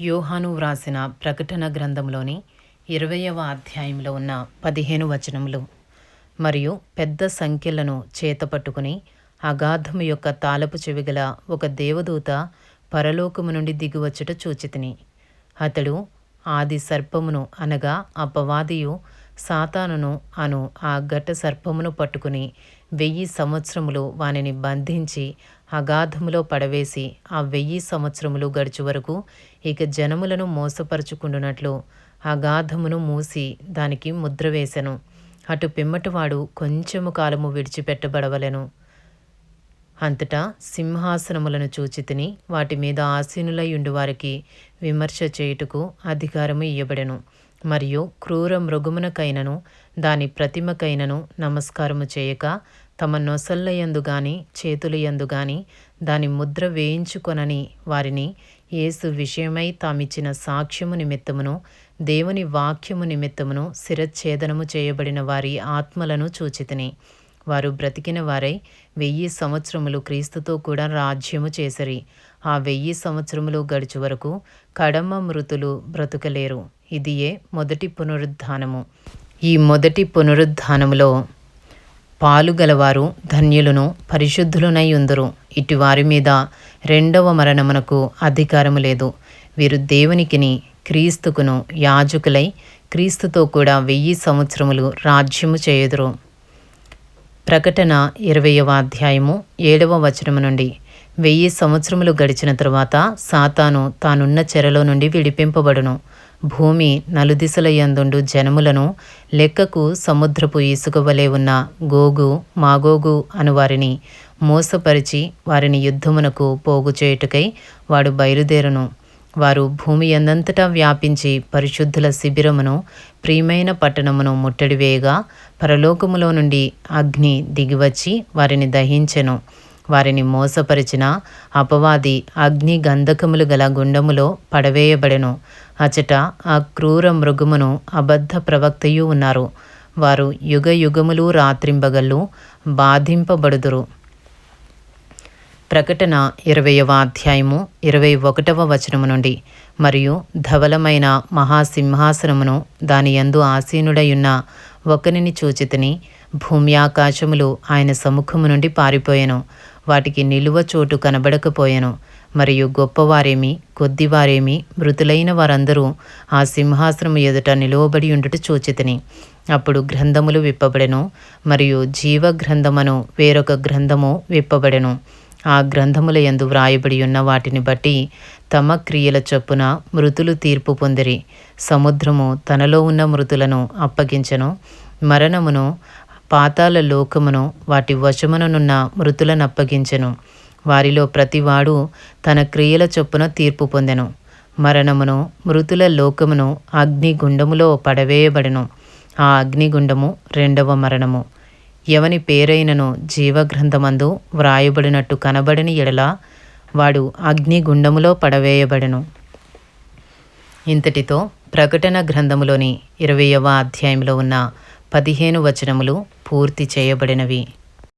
యోహాను వ్రాసిన ప్రకటన గ్రంథంలోని ఇరవయవ అధ్యాయంలో ఉన్న పదిహేను వచనములు. మరియు పెద్ద సంఖ్యలను చేతపట్టుకుని అగాధము యొక్క తాళపు చెవిగల ఒక దేవదూత పరలోకము నుండి దిగువచ్చుట చూచితిని. అతడు ఆది సర్పమును అనగా అపవాదియు సాతానును అను ఆ ఘట సర్పమును పట్టుకుని వెయ్యి సంవత్సరములు వానిని బంధించి అగాధములో పడవేసి ఆ వెయ్యి సంవత్సరములు గడిచి వరకు ఇక జనములను మోసపరుచుకుండునట్లు అగాధమును మూసి దానికి ముద్ర వేసెను. అటు పిమ్మటివాడు కొంచెము కాలము విడిచిపెట్టబడవలెను. అంతటా సింహాసనములను చూచితిని వాటి మీద ఆసీనులై వారికి విమర్శ చేయుటకు అధికారము ఇయ్యబడెను. మరియు క్రూర మృగమునకైనను దాని ప్రతిమకైనను నమస్కారము చేయక తమ నొసళ్ళయందు గాని చేతులయందు గాని దాని ముద్ర వేయించుకొనని వారిని యేసు విషయమై తామిచ్చిన సాక్ష్యము నిమిత్తమును దేవుని వాక్యము నిమిత్తమును శిరచ్ఛేదనము చేయబడిన వారి ఆత్మలను చూచితిని. వారు బ్రతికిన వారై వెయ్యి సంవత్సరములు క్రీస్తుతో కూడా రాజ్యము చేసరి. ఆ వెయ్యి సంవత్సరములు గడిచు వరకు కడమ మృతులు బ్రతుకలేరు. ఇదియే మొదటి పునరుద్ధానము. ఈ మొదటి పునరుద్ధానములో పాలుగలవారు ధన్యులను పరిశుద్ధులునై ఉందరు. ఇటువారి మీద రెండవ మరణమునకు అధికారము లేదు. వీరు దేవునికిని క్రీస్తుకును యాజకులై క్రీస్తుతో కూడా వెయ్యి సంవత్సరములు రాజ్యము చేయుదురు. ప్రకటన ఇరవయవ అధ్యాయము ఏడవ వచనము నుండి. వెయ్యి సంవత్సరములు గడిచిన తరువాత సాతాను తానున్న చెరలో నుండి విడిపింపబడును. భూమి నలుదిశల యందుండు జనములను లెక్కకు సముద్రపు ఇసుక వలె ఉన్న గోగు మాగోగు అను వారిని మోసపరిచి వారిని యుద్ధమునకు పోగు చేయుటకై వాడు బయలుదేరును. వారు భూమి ఎందంతటా వ్యాపించి పరిశుద్ధుల శిబిరమును ప్రియమైన పట్టణమును ముట్టడివేయగా పరలోకములో నుండి అగ్ని దిగివచ్చి వారిని దహించెను. వారిని మోసపరిచిన అపవాది అగ్ని గంధకములు గల గుండములో పడవేయబడెను. అచట ఆ క్రూర మృగమును అబద్ధ ప్రవక్తయు ఉన్నారు. వారు యుగ యుగములు రాత్రింబగళ్ళు బాధింపబడుదురు. ప్రకటన ఇరవయవ అధ్యాయము ఇరవై ఒకటవ వచనము నుండి. మరియు ధవలమైన మహాసింహాసనమును దాని యందు ఆసీనుడయున్న ఒకనిని చూచితిని భూమి ఆకాశములు ఆయన సముఖము నుండి పారిపోయెను. వాటికి నిలువ చోటు కనబడకపోయెను. మరియు గొప్పవారేమి కొద్దివారేమి మృతులైన వారందరూ ఆ సింహాసనము ఎదుట నిలువబడి ఉండుట చూచితిని. అప్పుడు గ్రంథములు విప్పబడెను మరియు జీవ గ్రంథమను వేరొక గ్రంథము విప్పబడెను. ఆ గ్రంథముల యందు వ్రాయబడి ఉన్న వాటిని బట్టి తమ క్రియల చొప్పున మృతులు తీర్పు పొందిరి. సముద్రము తనలో ఉన్న మృతులను అప్పగించెను మరణమును పాతాల లోకమును వాటి వశముననున్న మృతులను అప్పగించెను. వారిలో ప్రతివాడు తన క్రియల చొప్పున తీర్పు పొందెను. మరణమును మృతుల లోకమును అగ్నిగుండములో పడవేయబడెను. ఆ అగ్నిగుండము రెండవ మరణము. ఎవని పేరైనను జీవగ్రంథమందు వ్రాయబడినట్టు కనబడని ఎడల వాడు అగ్నిగుండములో పడవేయబడెను. ఇంతటితో ప్రకటన గ్రంథములోని ఇరవయవ అధ్యాయంలో ఉన్న పదిహేను వచనములు పూర్తి చేయబడినవి.